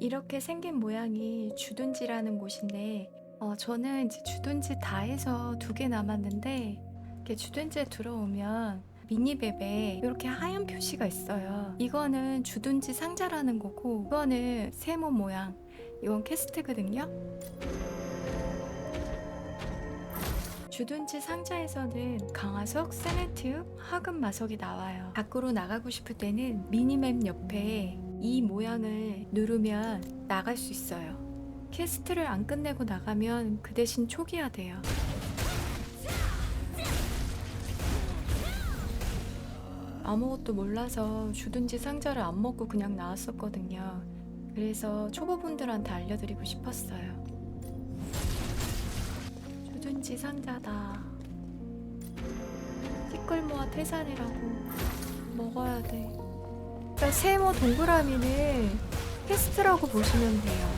이렇게 생긴 모양이 주둔지라는 곳인데 어, 저는 이제 주둔지 다 해서 두 개 남았는데 이렇게 주둔지에 들어오면 미니맵에 이렇게 하얀 표시가 있어요. 이거는 주둔지 상자라는 거고 이거는 세모 모양 이건 캐스트거든요. 주둔지 상자에서는 강화석, 세네티움, 하급 마석이 나와요. 밖으로 나가고 싶을 때는 미니맵 옆에 이 모양을 누르면 나갈 수 있어요. 퀘스트를 안 끝내고 나가면 그 대신 초기화 돼요. 아무것도 몰라서 주둔지 상자를 안 먹고 그냥 나왔었거든요. 그래서 초보분들한테 알려드리고 싶었어요. 주둔지 상자다. 티끌모아 태산이라고 먹어야 돼. 그러니까 세모 동그라미는 퀘스트라고 보시면 돼요.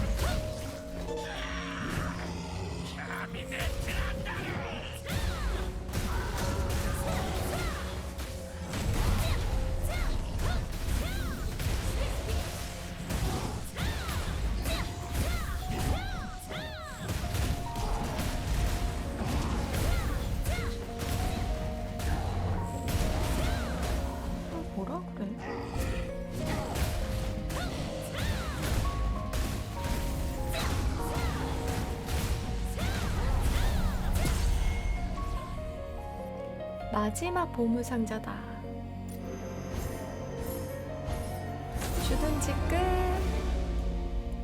어, 뭐라 그래? 마지막 보물 상자다. 주둔지 끝.